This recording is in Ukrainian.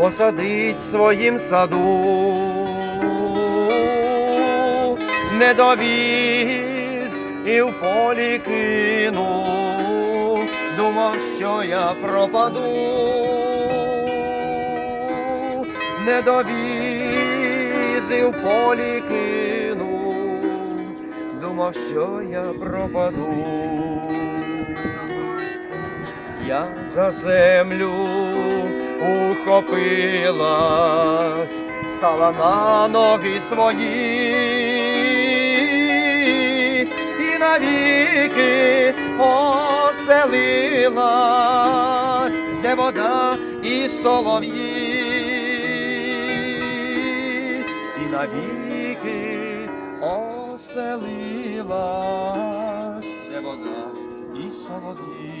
посадить в своїм саду, не довіз і в полі кину, думав, що я пропаду, не довіз і в полі кину, думав, що я пропаду. Я за землю ухопилась, стала на ноги свої і навіки оселилась, де вода і солов'ї, і навіки оселилась, де вода і солов'ї.